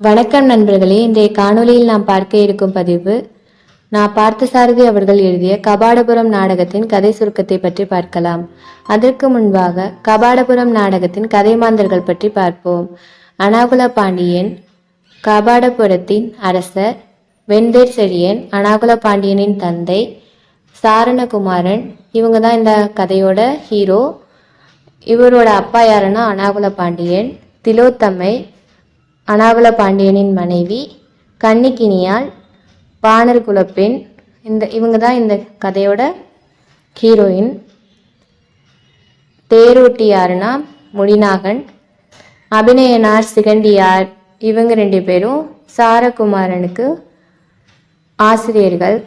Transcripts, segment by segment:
வணக்கம் நண்பர்களே இன்றைய காணொளியில் நாம் பார்க்க இருக்கும் பதிவு நான் பார்த்தசாரதி அவர்கள் எழுதிய கபாடபுரம் நாடகத்தின் கதை சுருக்கத்தை பற்றி பார்க்கலாம். அதற்கு முன்பாக கபாடபுரம் நாடகத்தின் கதை மாந்தர்கள் பற்றி பார்ப்போம். அனாகுல பாண்டியன் கபாடபுரத்தின் அரசர் வெண்தேர் செழியன் அனாகுல பாண்டியனின் தந்தை சாரணகுமாரன் இவங்க தான் இந்த கதையோட ஹீரோ இவரோட அப்பா யாருன்னா அனாகுல பாண்டியன் திலோத்தமை அனாவல பாண்டியனின் மனைவி கன்னிக்கினியால் பாணர் குலப்பெண். இந்த இவங்க தான் இந்த கதையோட ஹீரோயின். தேரோட்டி யாருன்னா முடிநாகன் அபிநயனார் சிகண்டியார் இவங்க ரெண்டு பேரும் சாரகுமாரனுக்கு ஆசிரியர்கள்.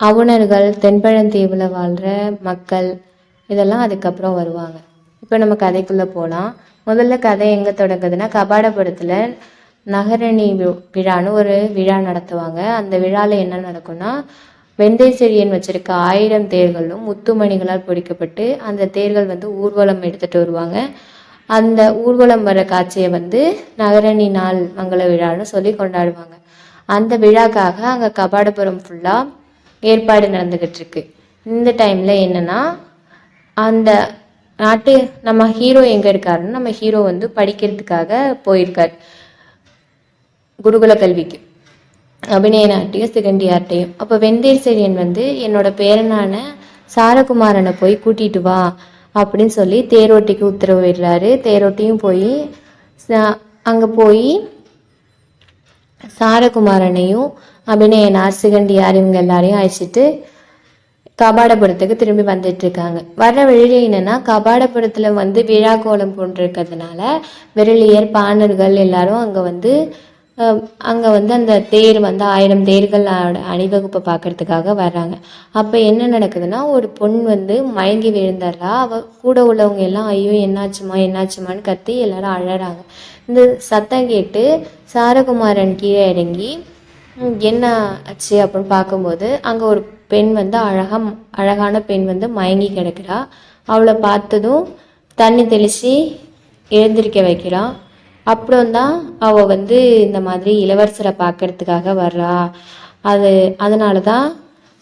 அவுணர்கள் தென்பழந்தீவில் வாழ்கிற மக்கள் இதெல்லாம் அதுக்கப்புறம் வருவாங்க. இப்போ நம்ம கதைக்குள்ளே போகலாம் முதல்ல கதை எங்கே தொடங்குதுன்னா கபாடபுரத்தில் நகரணி விழான்னு ஒரு விழா நடத்துவாங்க. அந்த விழாவில் என்ன நடக்கும்னா வெந்தயசிரியன் வச்சிருக்க ஆயிரம் தேர்களும் முத்துமணிகளால் பொடிக்கப்பட்டு அந்த தேர்கள் வந்து ஊர்வலம் எடுத்துகிட்டு வருவாங்க. அந்த ஊர்வலம் வர காட்சியை வந்து நகரணி நாள் மங்கள விழான்னு சொல்லி கொண்டாடுவாங்க. அந்த விழாக்காக அங்கே கபாடபுரம் ஃபுல்லாக ஏற்பாடு நடந்துக்கிட்டு இருக்கு. இந்த டைமில் என்னென்னா அந்த நாட்டு நம்ம ஹீரோ எங்கே இருக்காருன்னு நம்ம ஹீரோ வந்து படிக்கிறதுக்காக போயிருக்கார். குருகுல கல்விக்கு. அபிநய நாட்டையும் சிகண்டியார்ட்டையும் அப்போ வெந்தேர் செழியன் வந்து என்னோட பேரனான சாரகுமாரனை போய் கூட்டிட்டு வா அப்படின்னு சொல்லி தேரோட்டிக்கு உத்தரவு விடுறாரு. தேரோட்டியும் போய் அங்கே போய் சாரகுமாரனையும் அபிநயனார் சிகண்டியார் இவங்க எல்லாரையும் அழைச்சிட்டு கபாடபுரத்துக்கு திரும்பி வந்துட்டு இருக்காங்க வர வழியில என்னன்னா கபாடபுரத்துல வந்து விழா கோலம் போன்றிருக்கிறதுனால விரலியர் பாணர்கள் எல்லாரும் அங்க வந்து அங்கே வந்து அந்த தேர் வந்து ஆயிரம் தேர்கள் அ- அணிவகுப்பை பார்க்கறதுக்காக வர்றாங்க. அப்போ என்ன நடக்குதுன்னா ஒரு பொண் வந்து மயங்கி விழுந்துடுறா அவ கூட உள்ளவங்க எல்லாம் ஐயோ என்னாச்சுமா என்னாச்சுமான்னு கத்தி எல்லாரும் அழறாங்க. இந்த சத்தம் கேட்டு சாரகுமாரன் கீழே இறங்கி என்ன ஆச்சு அப்படின்னு பார்க்கும்போது அங்கே ஒரு பெண் வந்து அழகாக அழகான பெண் வந்து மயங்கி கிடக்கிறா. அவளை பார்த்ததும் தண்ணி தெளித்து எழுந்திருக்க வைக்கிறான் அப்புறம் தான் அவள் வந்து இந்த மாதிரி இளவரசரை பார்க்கறதுக்காக வர்றா. அது அதனால தான்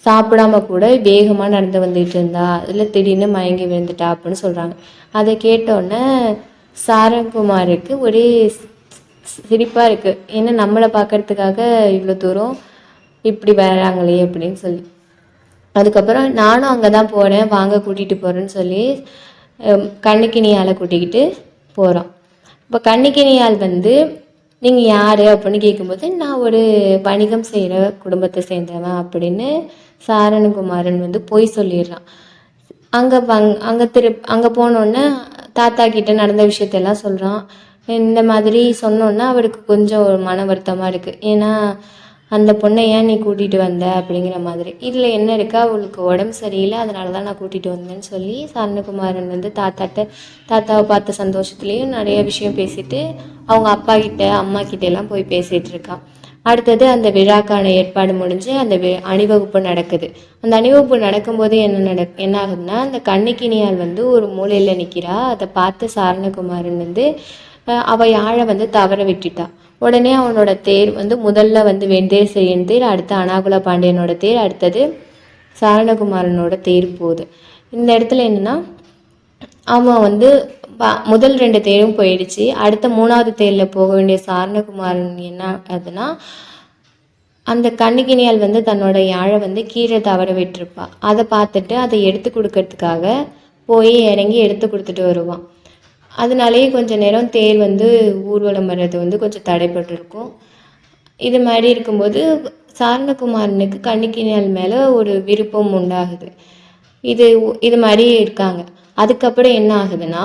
சாப்பிடாம கூட வேகமாக நடந்து வந்துட்டு இருந்தா. அதில் திடீர்னு மயங்கி விழுந்துட்டா அப்படின்னு சொல்கிறாங்க அதை கேட்டோன்னே சாரங்குமாருக்கு ஒரே சிரிப்பாக இருக்குது ஏன்னா நம்மளை பார்க்கறதுக்காக இவ்வளோ தூரம் இப்படி வராங்களே அப்படின்னு சொல்லி. அதுக்கப்புறம் நானும் அங்கே தான் போனேன் வாங்க கூட்டிகிட்டு போகிறேன்னு சொல்லி கண்ணுக்கினியால் கூட்டிக்கிட்டு போகிறோம் இப்போ கண்ணுக்கினியால் வந்து நீங்கள் யார்? அப்படின்னு கேட்கும்போது நான் ஒரு வணிகம் செய்கிற குடும்பத்தை சேர்ந்தவன் அப்படின்னு சாரணகுமாரன் வந்து பொய் சொல்லிடுறான். அங்கே வங் அங்கே திரு அங்கே போனோடனே தாத்தா கிட்ட நடந்த விஷயத்தெல்லாம் சொல்கிறான் இந்த மாதிரி சொன்னோன்னா அவருக்கு கொஞ்சம் ஒரு மன வருத்தமாக இருக்குது ஏன்னா அந்த பொண்ணை ஏன் நீ கூட்டிகிட்டு வந்த அப்படிங்கிற மாதிரி. இதில் என்ன இருக்கா? அவளுக்கு உடம்பு சரியில்லை அதனால தான் நான் கூட்டிகிட்டு வந்தேன்னு சொல்லி சரணகுமாரன் வந்து தாத்தாட்ட தாத்தாவை பார்த்த சந்தோஷத்துலேயும் நிறைய விஷயம் பேசிட்டு அவங்க அப்பா கிட்ட அம்மா கிட்ட எல்லாம் போய் பேசிகிட்டு இருக்கான் அடுத்தது அந்த விழாக்கான ஏற்பாடு முடிஞ்சு அந்த வி அணிவகுப்பு நடக்குது. அந்த அணிவகுப்பு நடக்கும்போது என்ன நட என்ன ஆகுதுன்னா அந்த கண்ணிக்கினியால் வந்து ஒரு மூலையில் நிற்கிறா அதை பார்த்து சாரணகுமாரன் வந்து அவள் யாழை வந்து தவற விட்டுட்டா? உடனே அவனோட தேர் வந்து முதல்ல வந்து வெந்தேர் செய்யன் தேர் அடுத்து அனாகுல பாண்டியனோட தேர் அடுத்தது சாரணகுமாரனோட தேர் போகுது. இந்த இடத்துல என்னன்னா அவன் வந்து முதல் ரெண்டு தேரும் போயிடுச்சு. அடுத்த மூணாவது தேரில் போக வேண்டிய சாரணகுமாரன் என்ன ஆகுதுன்னா அந்த கண்ணுகினியால் வந்து தன்னோட யாழை வந்து கீழே தவற விட்டுருப்பா. அதை பார்த்துட்டு அதை எடுத்து கொடுக்கறதுக்காக போய் இறங்கி எடுத்து கொடுத்துட்டு வருவான். அதனாலேயே கொஞ்சம் நேரம் தேர் வந்து ஊர்வலம் வர்றது வந்து கொஞ்சம் தடைப்பட்டிருக்கும். இது மாதிரி இருக்கும்போது சாரணகுமாரனுக்கு கண்ணிக்கினியால் மேலே ஒரு விருப்பம் உண்டாகுது. இது இது மாதிரி இருக்காங்க. அதுக்கப்புறம் என்ன ஆகுதுன்னா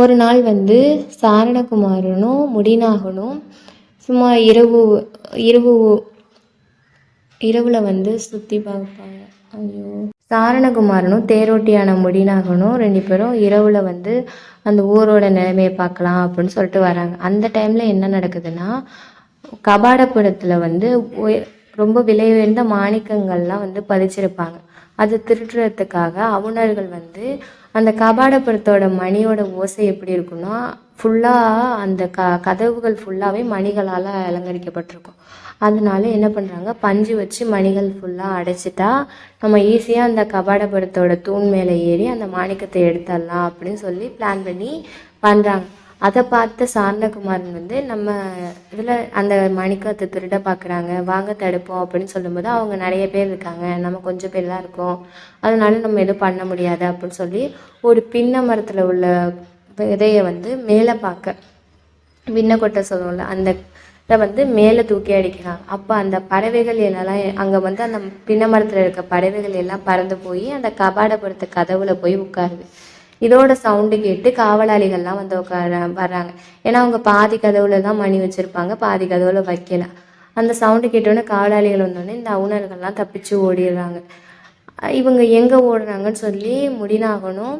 ஒரு நாள் வந்து சாரணகுமாரனும் முடிநாகனும் சும்மா இரவு இரவு இரவில் வந்து சுற்றி பார்ப்பாங்க. ஐயோ. சாரணகுமாரனும் தேரோட்டியான முடிநாகனும் ரெண்டு பேரும் இரவில் வந்து அந்த ஊரோட நிலைமையை பார்க்கலாம் அப்படின்னு சொல்லிட்டு வராங்க. அந்த டைமில் என்ன நடக்குதுன்னா கபாடபுரத்தில் வந்து ரொம்ப விலை உயர்ந்த மாணிக்கங்கள்லாம் வந்து பதிச்சிருப்பாங்க. அது திருடுறதுக்காக அவுணர்கள் வந்து அந்த கபாடபுரத்தோட மணியோட ஓசை எப்படி இருக்குன்னா ஃபுல்லாக அந்த க கதவுகள் ஃபுல்லாகவே மணிகளால் அலங்கரிக்கப்பட்டிருக்கும். அதனால என்ன பண்ணுறாங்க பஞ்சு வச்சு மணிகள் ஃபுல்லாக அடைச்சிட்டா நம்ம ஈஸியாக அந்த கபாடபுரத்தோட தூண் மேலே ஏறி அந்த மாணிக்கத்தை எடுத்துடலாம் அப்படின்னு சொல்லி பிளான் பண்ணி பண்ணுறாங்க அதை பார்த்த சாரணகுமாரன் வந்து நம்ம இதில் அந்த மணிக்கத்தை திருட பார்க்குறாங்க வாங்க தடுப்போம் அப்படின்னு சொல்லும்போது அவங்க நிறைய பேர் இருக்காங்க. நம்ம கொஞ்சம் பேர் தான் இருக்கோம். அதனால நம்ம எதுவும் பண்ண முடியாது அப்படின்னு சொல்லி ஒரு பின்ன மரத்தில் உள்ள விதையை வந்து மேலே பார்க்க விண்ண கொட்டை சொல்லுவோம்ல அந்த வந்து மேலே தூக்கி அடிக்கிறாங்க அப்போ அந்த பறவைகள் எல்லாம் அங்கே வந்து அந்த பின்ன மரத்தில் இருக்க பறவைகள் எல்லாம் பறந்து போய் அந்த கபாடபுரத்து கதவுல போய் உட்காருது. இதோட சவுண்டு கேட்டு காவலாளிகள்லாம் வந்து உட்கார வர்றாங்க. ஏன்னா அவங்க பாதி கதவுல தான் மணி வச்சுருப்பாங்க பாதி கதவுல வைக்கல. அந்த சவுண்டு கேட்டோன்னே காவலாளிகள் வந்தோடனே இந்த அவுணர்கள்லாம் தப்பிச்சு ஓடிடுறாங்க. இவங்க எங்கே ஓடுறாங்கன்னு சொல்லி முடினாகணும்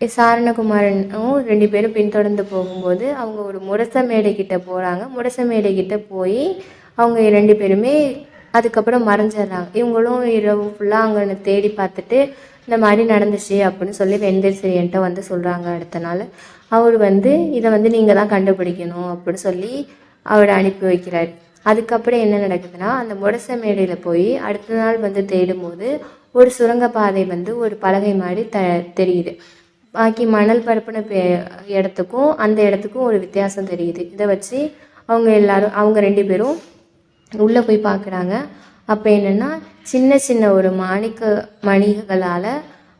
சாரணகுமாரனும் ரெண்டு பேரும் பின்தொடர்ந்து போகும்போது அவங்க ஒரு முரச மேடை கிட்ட போகிறாங்க முரச மேடை கிட்ட போய் அவங்க ரெண்டு பேருமே அதுக்கப்புறம் மறைஞ்சிடுறாங்க. இவங்களும் இரவு ஃபுல்லாக அங்கே தேடி பார்த்துட்டு இந்த மாதிரி நடந்துச்சு அப்படின்னு சொல்லி வெந்தேசரியன்ட்ட வந்து சொல்கிறாங்க அடுத்த நாள். அவர் வந்து இதை வந்து நீங்கள் தான் கண்டுபிடிக்கணும் அப்படின்னு சொல்லி அவரை அனுப்பி வைக்கிறார். அதுக்கப்புறம் என்ன நடக்குதுன்னா அந்த முரச மேடையில் போய் அடுத்த நாள் வந்து தேடும்போது ஒரு சுரங்கப்பாதை வந்து ஒரு பலகை மாதிரி த தெரியுது. பாக்கி மணல் பரப்புன பே இடத்துக்கும் அந்த இடத்துக்கும் ஒரு வித்தியாசம் தெரியுது. இதை வச்சு அவங்க எல்லாரும் அவங்க ரெண்டு பேரும் உள்ளே போய் பார்க்குறாங்க அப்போ என்னென்னா சின்ன சின்ன ஒரு மாணிக்க மணிகளால்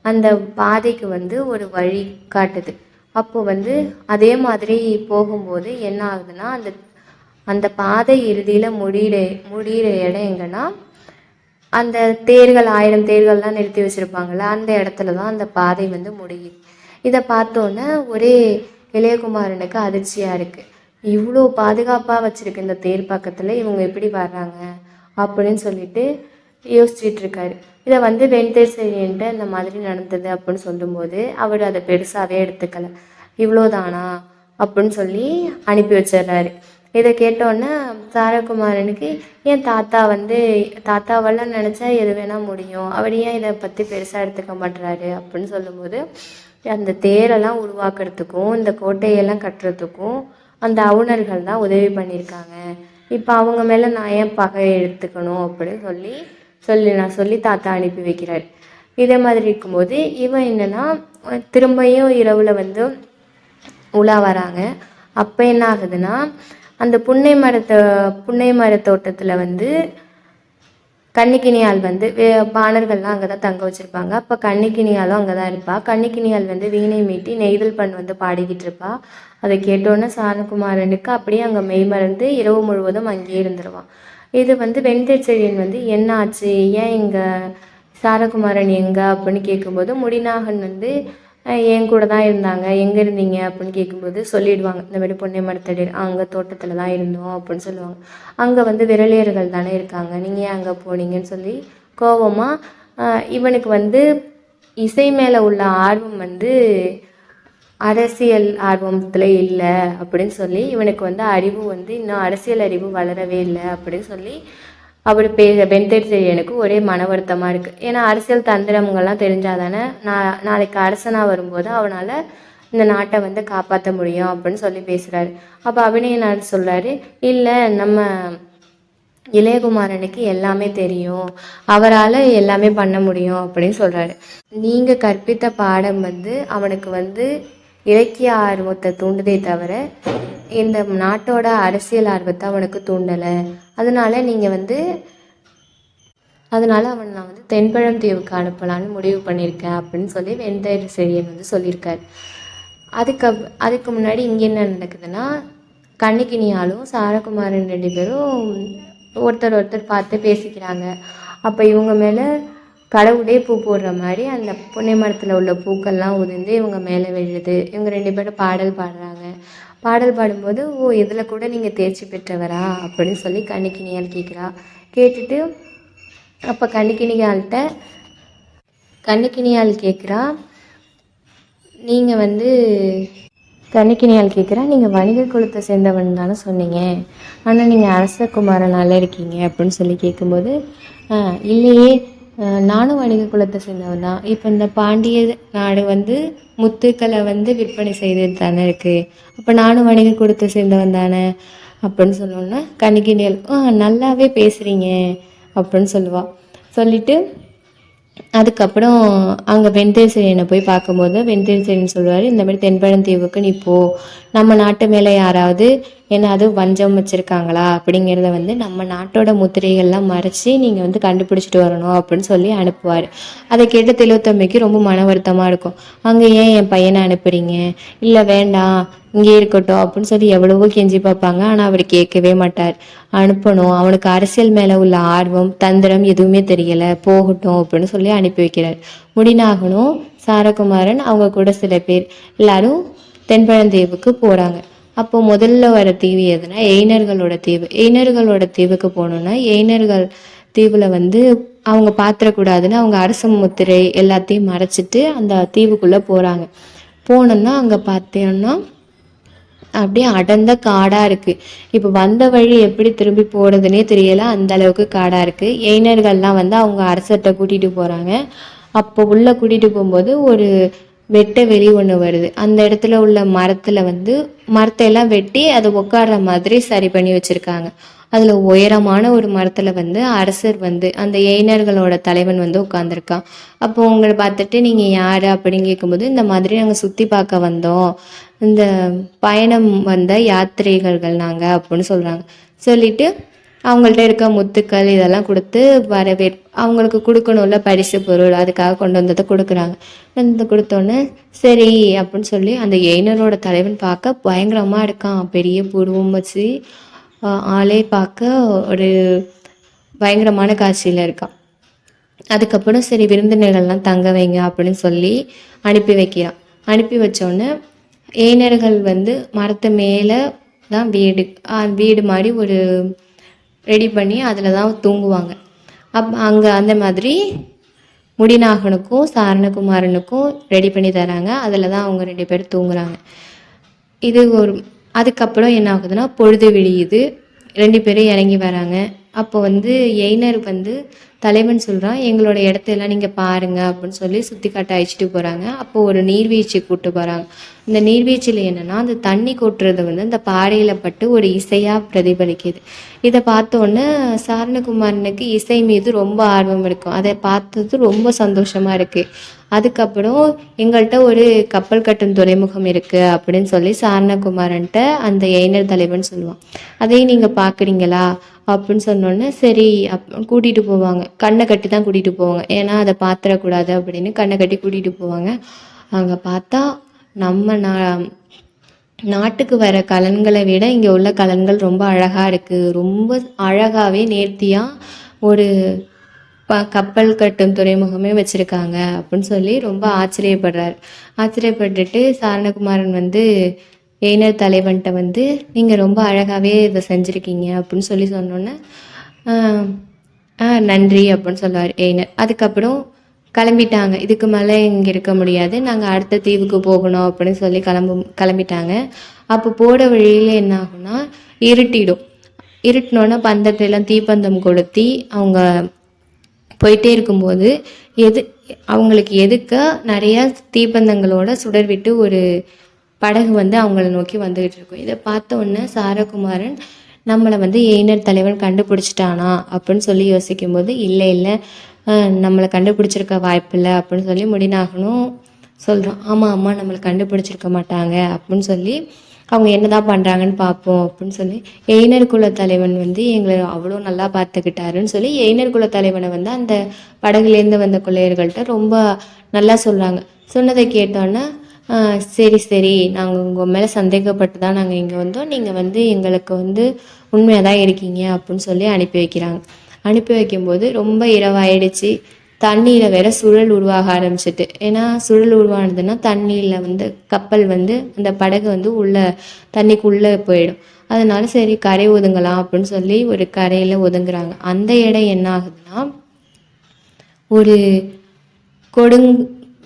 அந்த பாதைக்கு வந்து ஒரு வழி காட்டுது. அப்போது வந்து அதே மாதிரி போகும்போது என்ன ஆகுதுன்னா அந்த அந்த பாதை இறுதியில் முடிகிற முடிகிற இடம் எங்கன்னா அந்த தேர்கள் ஆயிரம் தேர்கள்லாம் நிறுத்தி வச்சுருப்பாங்கள்ல அந்த இடத்துல தான் அந்த பாதை வந்து முடியுது. இதை பார்த்தோன்னே ஒரே இளையகுமாரனுக்கு அதிர்ச்சியாக இருக்குது இவ்வளோ பாதுகாப்பாக வச்சுருக்கு இந்த தேர் பக்கத்தில் இவங்க எப்படி வர்றாங்க அப்படின்னு சொல்லிட்டு யோசிச்சுட்டு இருக்காரு. இதை வந்து வெண்தேசரியன்ட்டு இந்த மாதிரி நடந்தது அப்படின்னு சொல்லும்போது அவர் அதை பெருசாகவே எடுத்துக்கல. இவ்வளோதானா அப்படின்னு சொல்லி அனுப்பி வச்சிடுறாரு. இதை கேட்டோன்னே சாரகுமாரனுக்கு என் தாத்தா வந்து தாத்தாவெல்லாம் நினச்சா எது வேணால் முடியும். அவர் ஏன் இதை பற்றி பெருசாக எடுத்துக்க மாட்டுறாரு அப்படின்னு சொல்லும்போது அந்த தேரெல்லாம் உருவாக்குறதுக்கும் இந்த கோட்டையெல்லாம் கட்டுறதுக்கும் அந்த அவுணர்கள் தான் உதவி பண்ணியிருக்காங்க. இப்போ அவங்க மேலே நான் ஏன் பகை எடுத்துக்கணும் அப்படின்னு சொல்லி சொல்லி நான் சொல்லி தாத்தா அனுப்பி வைக்கிறார். இதே மாதிரி இருக்கும்போது இவன் என்னென்னா திரும்பியும் இரவில் வந்து உலா வராங்க. அப்போ என்ன ஆகுதுன்னா அந்த புன்னை மரத்தை புன்னை மர தோட்டத்தில் வந்து கன்னிக்கினியால் வந்து வே பாணர்கள்லாம் அங்கே தான் தங்க வச்சுருப்பாங்க. அப்போ கன்னிக்கினியாலும் அங்கே தான் இருப்பாள் கன்னிக்கினியால் வந்து வீணை மீட்டி நெய்தல் பண் வந்து பாடிக்கிட்டு இருப்பாள் அதை கேட்டோன்னே சாரகுமாரனுக்கு அப்படியே அங்கே மெய்மறந்து இரவு முழுவதும் அங்கேயே இருந்துருவான். இது வந்து வெங்கடேச்செழியன் வந்து என்ன ஆச்சு? ஏன் இங்கே சாரகுமாரன் எங்கே? அப்படின்னு கேட்கும்போது முடிநாகன் வந்து என் கூட தான் இருந்தாங்க. எங்கே இருந்தீங்க? அப்படின்னு கேட்கும்போது சொல்லிடுவாங்க. இந்த மாதிரி பொன்னை மரத்தடி அங்கே தோட்டத்தில் தான் இருந்தோம் அப்படின்னு சொல்லுவாங்க. அங்கே வந்து விரலியர்கள் தானே இருக்காங்க. நீங்கள் ஏன் அங்கே போனீங்கன்னு சொல்லி கோபமாக இவனுக்கு வந்து இசை மேலே உள்ள ஆர்வம் வந்து அரசியல் ஆர்வத்தில் இல்லை அப்படின்னு சொல்லி இவனுக்கு வந்து அறிவு வந்து இன்னும் அரசியல் அறிவு வளரவே இல்லை அப்படின்னு சொல்லி அவர் பே வெங்கடேசரியனுக்கு ஒரே மன வருத்தமாக இருக்குது ஏன்னா அரசியல் தந்திரங்கள்லாம் தெரிஞ்சால் தானே நான் நாளைக்கு அரசனாக வரும்போது அவனால் இந்த நாட்டை வந்து காப்பாற்ற முடியும் அப்படின்னு சொல்லி பேசுகிறாரு அப்போ அபிநயனார் சொல்கிறாரு இல்லை நம்ம இளையகுமாரனுக்கு எல்லாமே தெரியும். அவரால் எல்லாமே பண்ண முடியும் அப்படின்னு சொல்கிறாரு நீங்கள் கற்பித்த பாடம் வந்து அவனுக்கு வந்து இலக்கிய ஆர்வத்தை தூண்டுதே தவிர இந்த நாட்டோட அரசியல் ஆர்வத்தை அவனுக்கு தூண்டலை. அதனால் நீங்கள் வந்து அதனால் அவனை நான் வந்து தென்பழம் தீவுக்கு அனுப்பலான்னு முடிவு பண்ணியிருக்கேன் அப்படின்னு சொல்லி வெந்தயர் செழியன் வந்து சொல்லியிருக்கார். அதுக்கு அதுக்கு முன்னாடி இங்கே என்ன நடக்குதுன்னா கண்ணிக்கினியாலும் சாரகுமாரன் ரெண்டு பேரும் ஒருத்தர் ஒருத்தர் பார்த்து பேசிக்கிறாங்க. அப்போ இவங்க மேலே கடவுளே பூ போடுற மாதிரி அந்த புன்னை மரத்தில் உள்ள பூக்கள்லாம் உதிர்ந்து இவங்க மேலே விழுது. இவங்க ரெண்டு பேரும் பாடல் பாடுறாங்க. பாடல் பாடும்போது ஓ இதில் கூட நீங்கள் தேர்ச்சி பெற்றவரா? அப்படின்னு சொல்லி கண்ணிக்கினியால் கேட்குறா. கேட்டுட்டு அப்போ கண்ணிக்கினியால்கிட்ட கண்ணிக்கினியால் கேட்குறா நீங்கள் வந்து கண்ணிக்கினியால் கேட்குறா நீங்கள் வணிக குலத்தை சேர்ந்தவன் தானே சொன்னீங்க. ஆனால் நீங்கள் அரசகுமாரனால இருக்கீங்க. அப்படின்னு சொல்லி கேட்கும்போது இல்லையே. நானும் வணிக குலத்தை சேர்ந்தவன் தான். இப்போ இந்த பாண்டிய நாடு வந்து முத்துக்களை வந்து விற்பனை செய்தது தானே இருக்குது அப்போ நானும் வணிக குலத்தை சேர்ந்தவன் தானே. அப்படின்னு சொன்னோன்னா கணிக்கிண்டியல் ஆ நல்லாவே பேசுகிறீங்க அப்படின்னு சொல்லுவாள் சொல்லிட்டு அதுக்கப்புறம் அங்கே வெந்தயசேரியனை போய் பார்க்கும்போது வெந்தயசேரியன் சொல்லுவார் இந்த மாதிரி தென்பழந்தீவுக்கு நீ போ. நம்ம நாட்டு மேலே யாராவது ஏன்னாவது வஞ்சம் வச்சுருக்காங்களா அப்படிங்கிறத வந்து நம்ம நாட்டோட முத்திரைகள்லாம் மறைச்சி நீங்கள் வந்து கண்டுபிடிச்சிட்டு வரணும் அப்படின்னு சொல்லி அனுப்புவார். அதை கேட்ட திலோத்தமைக்கு ரொம்ப மன வருத்தமாக இருக்கும். அங்கே ஏன் என் பையனை அனுப்புறீங்க? இல்லை வேண்டாம் இங்கே இருக்கட்டும் அப்படின்னு சொல்லி எவ்வளவோ கெஞ்சி பார்ப்பாங்க. ஆனால் அவர் கேட்கவே மாட்டார். அனுப்பணும் அவனுக்கு அரசியல் மேலே உள்ள ஆர்வம் தந்திரம் எதுவுமே தெரியலை போகட்டும் அப்படின்னு சொல்லி அனுப்பி வைக்கிறார். முடினாகனும் சாரகுமாரன் அவங்க கூட சில பேர் எல்லாரும் தென்பழந்தீவுக்கு போகிறாங்க அப்போ முதல்ல வர தீவு எதுனா எய்னர்களோட தீவு. எய்னர்களோட தீவுக்கு போகணுன்னா எய்னர்கள் தீவில் வந்து அவங்க பாத்திரக்கூடாதுன்னு அவங்க அரச முத்திரை எல்லாத்தையும் மறைச்சிட்டு அந்த தீவுக்குள்ளே போகிறாங்க போனோன்னா அங்கே பார்த்தோன்னா அப்படியே அடர்ந்த காடாக இருக்குது இப்போ வந்த வழி எப்படி திரும்பி போகிறதுனே தெரியல. அந்த அளவுக்கு காடாக இருக்குது எய்னர்கள்லாம் வந்து அவங்க அரசர்கிட்ட கூட்டிகிட்டு போகிறாங்க அப்போ உள்ளே கூட்டிகிட்டு போகும்போது ஒரு வெட்ட வெளி ஒன்று வருது. அந்த இடத்துல உள்ள மரத்தில் வந்து மரத்தை எல்லாம் வெட்டி அதை உட்கார்ற மாதிரி சரி பண்ணி வச்சுருக்காங்க. அதில் உயரமான ஒரு மரத்தில் வந்து அரசர் வந்து அந்த எய்னர்களோட தலைவன் வந்து உட்காந்துருக்கான் அப்போ உங்களை பார்த்துட்டு நீங்கள் யார் அப்படின்னு கேட்கும்போது இந்த மாதிரி நாங்கள் சுற்றி பார்க்க வந்தோம். இந்த பயணம் வந்த யாத்திரிகர்கள் நாங்கள் அப்படின்னு சொல்கிறாங்க சொல்லிட்டு அவங்கள்ட்ட இருக்க முத்துக்கள் இதெல்லாம் கொடுத்து வரவே அவங்களுக்கு கொடுக்கணும்ல பரிசு பொருள் அதுக்காக கொண்டு வந்ததை கொடுக்குறாங்க. வந்து கொடுத்தோன்னே சரி அப்படின்னு சொல்லி அந்த எய்னரோட தலைவன் பார்க்க பயங்கரமாக இருக்கான். பெரிய புருவம் வச்சு ஆளே பார்க்க ஒரு பயங்கரமான காட்சியில் இருக்கான். அதுக்கப்புறம் சரி விருந்தினர்கள்லாம் தங்க வைங்க அப்படின்னு சொல்லி அனுப்பி வைக்கிறான். அனுப்பி வச்சோடனே ஏனர்கள் வந்து மரத்து மேலே தான் வீடு வீடு மாதிரி ஒரு ரெடி பண்ணி அதில் தான் தூங்குவாங்க. அப் அங்கே அந்த மாதிரி முடிநாகனுக்கும் சாரணகுமாரனுக்கும் ரெடி பண்ணி தராங்க. அதில் தான் அவங்க ரெண்டு பேரும் தூங்குறாங்க. இது ஒரு அதுக்கப்புறம் என்ன ஆகுதுன்னா பொழுது விழியுது ரெண்டு பேரும் இறங்கி வராங்க. அப்போ வந்து எய்னர் வந்து தலைவன் சொல்கிறான் எங்களோட இடத்தையெல்லாம் நீங்கள் பாருங்க அப்படின்னு சொல்லி சுற்றி காட்ட அழைச்சிட்டு போகிறாங்க அப்போ ஒரு நீர்வீழ்ச்சி கூட்டு போகிறாங்க இந்த நீர்வீழ்ச்சியில் என்னென்னா அந்த தண்ணி கொட்டுறது வந்து அந்த பாறையில் பட்டு ஒரு இசையாக பிரதிபலிக்குது. இதை பார்த்தோன்னே சாரணகுமாரனுக்கு இசை மீது ரொம்ப ஆர்வம் இருக்கும். அதை பார்த்தது ரொம்ப சந்தோஷமாக இருக்குது அதுக்கப்புறம் எங்கள்கிட்ட ஒரு கப்பல் கட்டும் துறைமுகம் இருக்குது அப்படின்னு சொல்லி சாரணகுமாரன்ட்ட அந்த எய்னர் தலைவன் சொல்லுவான். அதையும் நீங்கள் பார்க்குறீங்களா? அப்படின்னு சொன்னோன்னே சரி அப் கூட்டிகிட்டு போவாங்க. கண்ணை கட்டி தான் கூட்டிகிட்டு போவாங்க. ஏன்னா அதை பார்த்துடக்கூடாது அப்படின்னு கண்ணை கட்டி கூட்டிகிட்டு போவாங்க. அங்கே பார்த்தா நம்ம நா நாட்டுக்கு வர கலன்களை விட இங்கே உள்ள கலன்கள் ரொம்ப அழகாக இருக்குது ரொம்ப அழகாகவே நேர்த்தியாக ஒரு ப கப்பல் கட்டும் துறைமுகமே வச்சுருக்காங்க அப்படின்னு சொல்லி ரொம்ப ஆச்சரியப்படுறாரு. ஆச்சரியப்பட்டுட்டு சாரணகுமாரன் வந்து எய்னர் தலைவன்கிட்ட வந்து நீங்கள் ரொம்ப அழகாகவே இதை செஞ்சுருக்கீங்க அப்படின்னு சொல்லி சொன்னோன்னே ஆ நன்றி அப்படின்னு சொல்லுவார் எய்னர் அதுக்கப்புறம் கிளம்பிட்டாங்க. இதுக்கு மேலே இங்கே இருக்க முடியாது. நாங்கள் அடுத்த தீவுக்கு போகணும் அப்படின்னு சொல்லி கிளம்பு கிளம்பிட்டாங்க. அப்போ போகிற வழியில் என்ன ஆகும்னா இருட்டிடும் இருட்டினோன்னா பந்தத்தையெல்லாம் தீப்பந்தம் கொளுத்தி அவங்க போயிட்டே இருக்கும்போது எது அவங்களுக்கு எதுக்க நிறையா தீப்பந்தங்களோட சுடர் விட்டு ஒரு படகு வந்து அவங்கள நோக்கி வந்துகிட்டு இருக்கும். இதை பார்த்த உடனே சாரகுமாரன் நம்மளை வந்து எய்னர் தலைவன் கண்டுபிடிச்சிட்டானா? அப்படின்னு சொல்லி யோசிக்கும்போது இல்லை இல்லை. நம்மளை கண்டுபிடிச்சிருக்க வாய்ப்பில்லை அப்படின்னு சொல்லி முடினாகணும் சொல்கிறான் ஆமாம் ஆமாம் நம்மளை கண்டுபிடிச்சிருக்க மாட்டாங்க அப்படின்னு சொல்லி அவங்க என்னதான் பண்ணுறாங்கன்னு பார்ப்போம் அப்படின்னு சொல்லி எயினர் குல தலைவன் வந்து எங்களை அவ்வளோ நல்லா பார்த்துக்கிட்டாருன்னு சொல்லி எயினர் குல தலைவனை வந்து அந்த படகுலேருந்து வந்த கொள்ளையர்கள்ட்ட ரொம்ப நல்லா சொல்கிறாங்க சொன்னதை கேட்டோன்னே சரி சரி. நாங்கள் உங்கள் மேலே சந்தேகப்பட்டு தான் நாங்கள் இங்கே வந்தோம். நீங்கள் வந்து எங்களுக்கு வந்து உண்மையாக தான் இருக்கீங்க அப்படின்னு சொல்லி அனுப்பி வைக்கிறாங்க. அனுப்பி வைக்கும்போது ரொம்ப இரவாயிடுச்சு. தண்ணியில் வேற சுழல் உருவாக ஆரம்பிச்சிட்டு. ஏன்னா சுழல் உருவானதுன்னா தண்ணியில் வந்து கப்பல் வந்து அந்த படகு வந்து உள்ள தண்ணிக்குள்ளே போயிடும். அதனால சரி கரை ஒதுங்கலாம் அப்படின்னு சொல்லி ஒரு கரையில் ஒதுங்குறாங்க. அந்த இடம் என்ன ஆகுதுன்னா ஒரு கொடுங்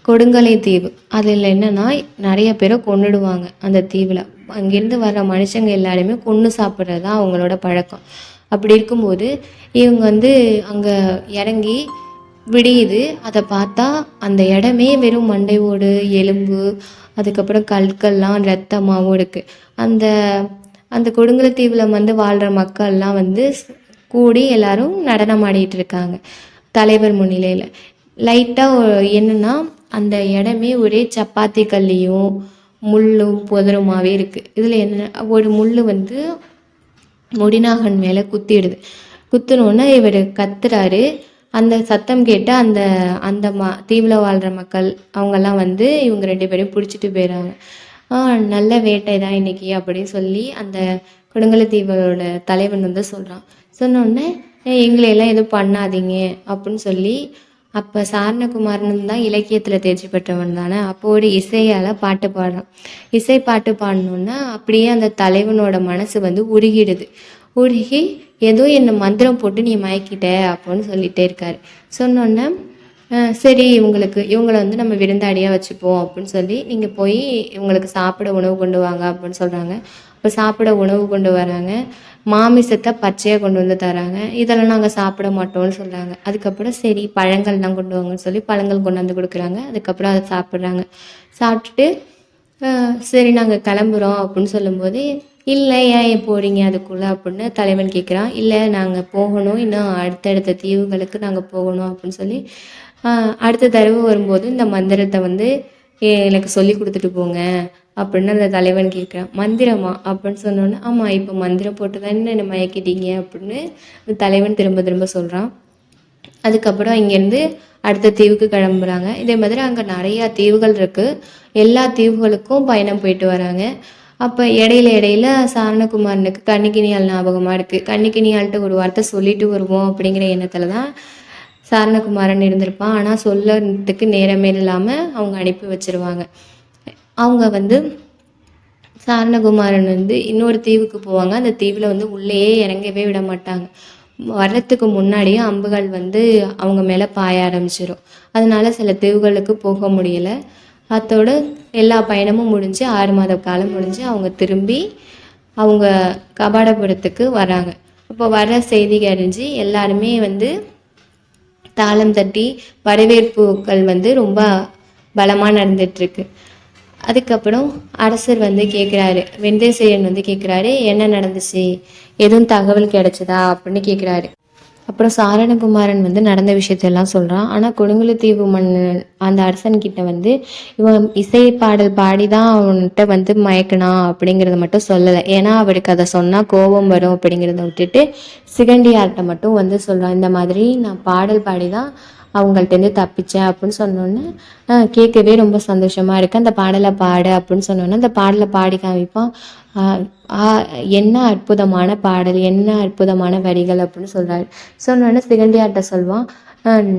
கொடுங்கலை தீவு. அதில் என்னென்னா நிறைய பேரை கொண்டுடுவாங்க அந்த தீவில். அங்கேருந்து வர்ற மனுஷங்க எல்லாருமே கொன்று சாப்பிட்றது தான் அவங்களோட பழக்கம். அப்படி இருக்கும்போது இவங்க வந்து அங்கே இறங்கி விடியுது. அதை பார்த்தா அந்த இடமே வெறும் மண்டை ஓடு எலும்பு அதுக்கப்புறம் கற்கள்லாம் ரத்தமாகவும் இருக்குது அந்த அந்த கொடுங்கலத்தீவில் வந்து வாழ்கிற மக்கள்லாம் வந்து கூடி எல்லாரும் நடனம் ஆடிட்டு இருக்காங்க. தலைவர் முன்னிலையில். லைட்டாக என்னென்னா அந்த இடமே ஒரே சப்பாத்தி கல்லியும் முள்ளும் புதருமாவே இருக்குது இதில் என்ன ஒரு முள் வந்து முடிநாகன் மேலே குத்திடுது. குத்துனோடனே இவர் கத்துறாரு. அந்த சத்தம் கேட்டு அந்த அந்த மா தீவில் வாழ்கிற மக்கள் அவங்கெல்லாம் வந்து இவங்க ரெண்டு பேரையும் பிடிச்சிட்டு போயிடுறாங்க நல்ல வேட்டை தான் இன்னைக்கு அப்படின்னு சொல்லி அந்த கொடுங்கலத்தீவோட தலைவன் வந்து சொல்கிறான் சொன்னோடனே எங்களையெல்லாம் எதுவும் பண்ணாதீங்க அப்படின்னு சொல்லி அப்போ சாரணகுமாரன் தான் இலக்கியத்தில் தேர்ச்சி பெற்றவன் தானே? அப்போ ஒரு இசையால் பாட்டு பாடுறான். இசை பாட்டு பாடணுன்னா அப்படியே அந்த தலைவனோட மனசு வந்து உருகிடுது. உருகி ஏதோ என்னை மந்திரம் போட்டு நீ மயக்கிட்ட அப்படின்னு சொல்லிட்டே இருக்காரு. சொன்னோன்னே சரி இவங்களுக்கு இவங்களை வந்து நம்ம விருந்தாடியாக வச்சுப்போம் அப்படின்னு சொல்லி நீங்கள் போய் இவங்களுக்கு சாப்பிட உணவு கொண்டு வாங்க அப்படின்னு சொல்கிறாங்க அப்போ சாப்பிட உணவு கொண்டு வராங்க. மாமிசத்தை பச்சையாக கொண்டு வந்து தராங்க. இதெல்லாம் நாங்கள் சாப்பிட மாட்டோம்னு சொல்கிறாங்க அதுக்கப்புறம் சரி பழங்கள்லாம் கொண்டு வாங்கன்னு சொல்லி பழங்கள் கொண்டு வந்து கொடுக்குறாங்க. அதுக்கப்புறம் அதை சாப்பிட்றாங்க. சாப்பிட்டுட்டு சரி நாங்கள் கிளம்புறோம் அப்படின்னு சொல்லும்போது இல்லை ஏன் போகிறீங்க அதுக்குள்ளே? அப்படின்னு தலைவன் கேட்குறான் இல்லை நாங்கள் போகணும். இன்னும் அடுத்தடுத்த தீவுகளுக்கு நாங்கள் போகணும். அப்படின்னு சொல்லி அடுத்த தடவை வரும்போது இந்த மந்திரத்தை வந்து எனக்கு சொல்லி கொடுத்துட்டு போங்க. அப்படின்னு அந்த தலைவன் கேட்குறான். மந்திரமா? அப்படின்னு சொன்னோன்னே ஆமாம் இப்போ மந்திரம் போட்டு தானே என்ன மயக்கிட்டீங்க? அப்படின்னு அந்த தலைவன் திரும்ப திரும்ப சொல்கிறான் அதுக்கப்புறம் இங்கேருந்து அடுத்த தீவுக்கு கிளம்புறாங்க. இதே மாதிரி அங்கே நிறையா தீவுகள் இருக்குது எல்லா தீவுகளுக்கும் பயணம் போயிட்டு வராங்க. அப்போ இடையில இடையில சாரணகுமாரனுக்கு கன்னிக்கினியால் ஞாபகமாக இருக்குது கன்னிக்கினியால்கிட்ட ஒரு வார்த்தை சொல்லிட்டு வருவோம் அப்படிங்கிற எண்ணத்தில் தான் சாரணகுமாரன் இருந்திருப்பான். ஆனால் சொல்லறதுக்கு நேரமே இல்லாமல் அவங்க அனுப்பி வச்சுருவாங்க. அவங்க வந்து சாரணகுமாரன் வந்து இன்னொரு தீவுக்கு போவாங்க. அந்த தீவில் வந்து உள்ளேயே இறங்கவே விட மாட்டாங்க. வர்றதுக்கு முன்னாடியே அம்புகள் வந்து அவங்க மேலே பாய ஆரம்பிச்சிடும் அதனால சில தீவுகளுக்கு போக முடியல. அத்தோட எல்லா பயணமும் முடிஞ்சு ஆறு மாத காலம் முடிஞ்சு அவங்க திரும்பி அவங்க கபாடபுரத்துக்கு வராங்க. அப்போ வர செய்தி அறிஞ்சு எல்லாருமே வந்து தாளம் தட்டி வரவேற்புகள் வந்து ரொம்ப பலமாக நடந்துட்டுருக்கு அதுக்கப்புறம் அரசர் வந்து கேட்குறாரு வெந்தயசேயன் வந்து கேட்குறாரு என்ன நடந்துச்சு? எதுவும் தகவல் கிடைச்சதா? அப்படின்னு கேட்குறாரு அப்புறம் சாரணகுமாரன் வந்து நடந்த விஷயத்தெல்லாம் சொல்கிறான் ஆனால் கொடுங்குலத்தீவு மன்னன் அந்த அரசன்கிட்ட வந்து இவன் இசை பாடல் பாடி தான் அவன்கிட்ட வந்து மயக்கணும் அப்படிங்கிறத மட்டும் சொல்லலை. ஏன்னா அவருக்கு அதை சொன்னால் கோபம் வரும் அப்படிங்கிறத விட்டுட்டு சிகண்டியார்கிட்ட மட்டும் வந்து சொல்கிறான் இந்த மாதிரி நான் பாடல் பாடி தான் அவங்கள்ட்டேருந்து தப்பிச்சேன் அப்படின்னு சொன்னோன்னே கேட்கவே ரொம்ப சந்தோஷமா இருக்கு. அந்த பாடலை பாடு அப்படின்னு சொன்னோன்னே அந்த பாடலை பாடி காமிப்பான் ஆஹ், என்ன அற்புதமான பாடல் என்ன அற்புதமான வரிகள் அப்படின்னு சொல்றாரு. சொன்னோன்னே சிகண்டியார்கிட்ட சொல்லுவான்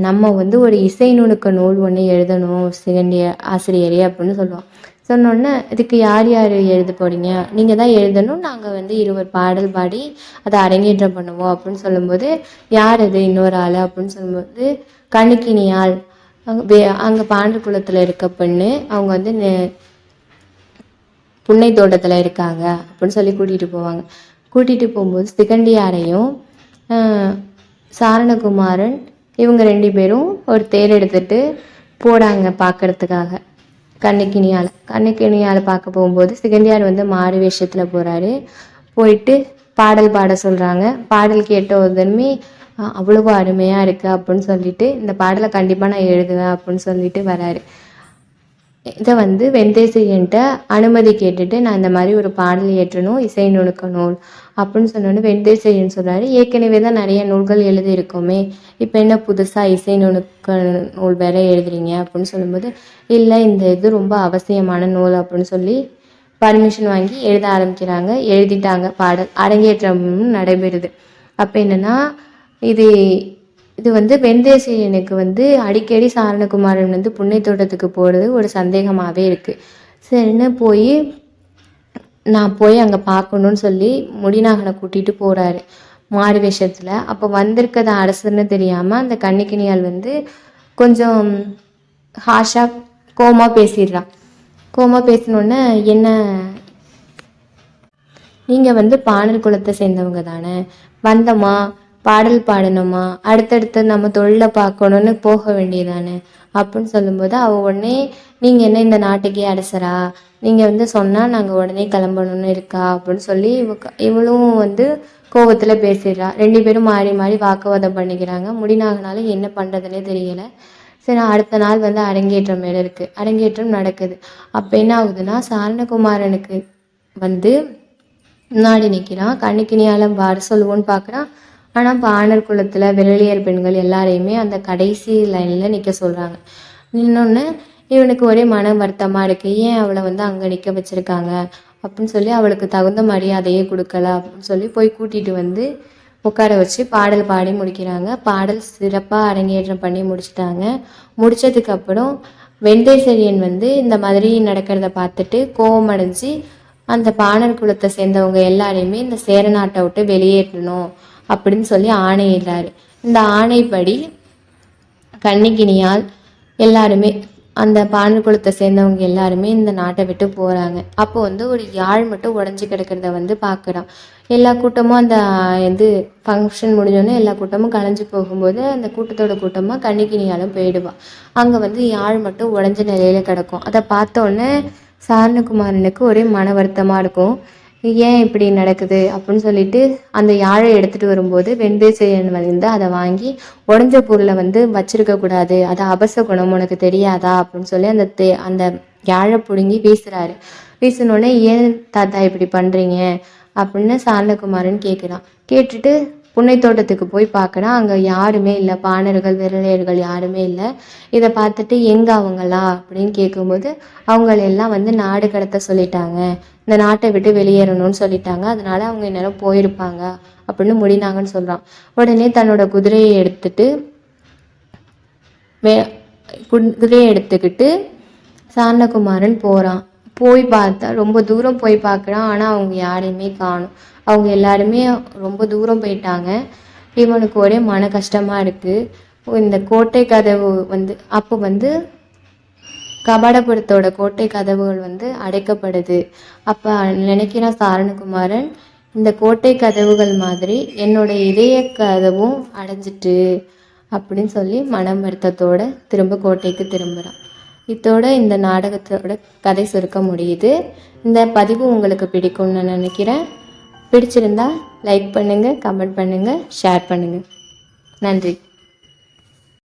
நம்ம வந்து ஒரு இசை நுணுக்க நூல் ஒன்று எழுதணும் சிகண்டிய ஆசிரியரே அப்படின்னு சொல்லுவான் சொன்னோன்னே இதுக்கு யார் யார் எழுத போகிறீங்க நீங்கள் தான் எழுதணும். நாங்கள் வந்து இருவர் பாடல் பாடி அதை அரங்கேற்றம் பண்ணுவோம். அப்படின்னு சொல்லும்போது யார் அது? இன்னொரு ஆள். அப்படின்னு சொல்லும்போது கணுக்கினியாள் அங்கே வே அங்கே பாண்டகுளத்தில் இருக்க பெண்ணு அவங்க வந்து நெ- புன்னை தோட்டத்தில் இருக்காங்க. அப்படின்னு சொல்லி கூட்டிகிட்டு போவாங்க. கூட்டிகிட்டு போகும்போது சிகண்டியாரையும் சாரணகுமாரன் இவங்க ரெண்டு பேரும் ஒரு தேர் எடுத்துகிட்டு போகிறாங்க பார்க்கறதுக்காக கண்ணுக்கினியால் கண்ணுக்கினியால் பார்க்க போகும்போது சிகண்டியார் வந்து மாறு வேஷத்தில் போகிறாரு போயிட்டு பாடல் பாட சொல்கிறாங்க பாடல் கேட்ட உடனே அவ்வளவு அருமையாக இருக்குது அப்படின்னு சொல்லிட்டு இந்த பாடலை கண்டிப்பாக நான் எழுதுவேன் அப்படின்னு சொல்லிட்டு வராரு. இதை வந்து வெந்தயசையன்ட்ட அனுமதி கேட்டுட்டு நான் இந்த மாதிரி ஒரு பாடல் ஏற்றணும் இசை நுணுக்க நூல் அப்படின்னு சொன்னோன்னே வெந்தயசையன் சொல்கிறாரு ஏற்கனவே தான் நிறைய நூல்கள் எழுதியிருக்கோமே. இப்போ என்ன புதுசாக இசை நுணுக்க நூல் வேற எழுதுறீங்க அப்படின்னு சொல்லும்போது இல்லை இந்த இது ரொம்ப அவசியமான நூல் அப்படின்னு சொல்லி பர்மிஷன் வாங்கி எழுத ஆரம்பிக்கிறாங்க. எழுதிட்டாங்க. பாடல் அரங்கேற்றமும் நடைபெறுது. அப்போ என்னன்னா இது இது வந்து வெந்தயசேயனுக்கு வந்து அடிக்கடி சாரணகுமாரன் வந்து புன்னை தோட்டத்துக்கு போகிறது ஒரு சந்தேகமாகவே இருக்குது சரின்னு போய் நான் போய் அங்கே பார்க்கணுன்னு சொல்லி முடிநாகனை கூட்டிகிட்டு போகிறாரு மாறு வேஷத்தில். அப்போ வந்திருக்கிறது அரசுன்னு தெரியாமல் அந்த கன்னிக்கினியால் வந்து கொஞ்சம் ஹாஷாக கோமா பேசிடுறான். கோமா பேசினோடனே என்ன? நீங்கள் வந்து பாணல் குலத்தை சேர்ந்தவங்க தானே வந்தம்மா பாடல் பாடணுமா? அடுத்தடுத்து நம்ம தொழிலை பார்க்கணுன்னு போக வேண்டியதானே அப்படின்னு சொல்லும்போது அவள் உடனே நீங்கள் என்ன இந்த நாட்டுக்கே அரசரா? நீங்கள் வந்து சொன்னால் நாங்கள் உடனே கிளம்பணும்னு இருக்கா? அப்படின்னு சொல்லி இவ இவளும் வந்து கோபத்தில் பேசிடுறா. ரெண்டு பேரும் மாறி மாறி வாக்குவாதம் பண்ணிக்கிறாங்க. முடினாகனாலும் என்ன பண்ணுறதுனே தெரியலை. சரி அடுத்த நாள் வந்து அரங்கேற்றம் மேலே இருக்குது அரங்கேற்றம் நடக்குது. அப்போ என்ன ஆகுதுன்னா சாரணகுமாரனுக்கு வந்து முன்னாடி நிற்கிறான் கண்ணுக்கினியால் வர சொல்லுவோன்னு பார்க்குறான் ஆனால் பாணர் குலத்தில் விரலியர் பெண்கள் எல்லாரையுமே அந்த கடைசி லைனில் நிற்க சொல்கிறாங்க இன்னொன்று இவனுக்கு ஒரே மன வருத்தமாக இருக்குது ஏன் அவளை வந்து அங்கே நிற்க வச்சுருக்காங்க? அப்படின்னு சொல்லி அவளுக்கு தகுந்த மரியாதையே கொடுக்கல அப்படின்னு சொல்லி போய் கூட்டிகிட்டு வந்து உட்கார வச்சு பாடல் பாடி முடிக்கிறாங்க. பாடல் சிறப்பாக அரங்கேற்றம் பண்ணி முடிச்சிட்டாங்க. முடித்ததுக்கப்புறம் வெந்தேசரியன் வந்து இந்த மாதிரி நடக்கிறத பார்த்துட்டு கோபமடைஞ்சு அடைஞ்சு அந்த பாணர் குலத்தை சேர்ந்தவங்க எல்லாரையுமே இந்த சேர நாட்டை விட்டு வெளியேற்றணும். அப்படின்னு சொல்லி ஆணையிடுறாரு இந்த ஆணைப்படி கன்னிக்கினியால் எல்லாருமே அந்த பாணர் குலத்தை சேர்ந்தவங்க எல்லாருமே இந்த நாட்டை விட்டு போகிறாங்க அப்போ வந்து ஒரு யாழ் மட்டும் உடஞ்சி கிடக்கிறத வந்து பார்க்குறான் எல்லா கூட்டமும் அந்த இது ஃபங்க்ஷன் முடிஞ்சோடனே எல்லா கூட்டமும் கலைஞ்சு போகும்போது அந்த கூட்டத்தோட கூட்டமாக கன்னிக்கினியாலும் போயிடுவான் அங்கே வந்து யாழ் மட்டும் உடஞ்ச நிலையில் கிடக்கும். அதை பார்த்தோன்னே சாரணகுமாரனுக்கு ஒரே மன வருத்தமாக இருக்கும். ஏன் இப்படி நடக்குது அப்படின்னு சொல்லிட்டு அந்த யாழை எடுத்துகிட்டு வரும்போது வெந்தேசையன் வந்து அதை வாங்கி உடஞ்ச பொருளை வந்து வச்சிருக்க கூடாது. அது அபச குணம் உனக்கு தெரியாதா அப்படின்னு சொல்லி அந்த தே அந்த யாழை பிடுங்கி வீசுறாரு. வீசினோடனே ஏன் தாத்தா இப்படி பண்ணுறீங்க அப்படின்னு சாரலகுமாரன் கேட்குறான் கேட்டுட்டு புன்னை தோட்டத்துக்கு போய் பார்க்கனா அங்கே யாருமே இல்லை. பாணர்கள் விரலையர்கள் யாருமே இல்லை. இதை பார்த்துட்டு எங்கே அவங்களா? அப்படின்னு கேட்கும்போது அவங்களெல்லாம் வந்து நாடு கடத்த சொல்லிட்டாங்க. இந்த நாட்டை விட்டு வெளியேறணும்னு சொல்லிட்டாங்க. அதனால அவங்க இந்நேரம் போயிருப்பாங்க அப்படின்னு முடினாங்கன்னு சொல்கிறான் உடனே தன்னோட குதிரையை எடுத்துட்டு வே குதிரையை எடுத்துக்கிட்டு சாரணகுமாரன் போகிறான் போய் பார்த்தா ரொம்ப தூரம் போய் பார்க்குறான் ஆனால் அவங்க யாரையுமே காணும். அவங்க எல்லாருமே ரொம்ப தூரம் போயிட்டாங்க. இவனுக்கு ஒரே மன கஷ்டமாக இருக்குது இந்த கோட்டை கதவு வந்து அப்போ வந்து கபாடபுரத்தோட கோட்டை கதவுகள் வந்து அடைக்கப்படுது. அப்போ நினைக்கிறான் சாரணகுமாரன் இந்த கோட்டை கதவுகள் மாதிரி என்னோட இதய கதவும் அடைஞ்சிட்டு அப்படின்னு சொல்லி மனம் வருத்தத்தோட திரும்ப கோட்டைக்கு திரும்புகிறான் இதோட இந்த நாடகத்தோட கதை சுருக்க முடியுது. இந்த பதிவு உங்களுக்கு பிடிக்கும்னு நான் நினைக்கிறேன். பிடிச்சிருந்தா லைக் பண்ணுங்கள் கமெண்ட் பண்ணுங்கள் ஷேர் பண்ணுங்கள் நன்றி.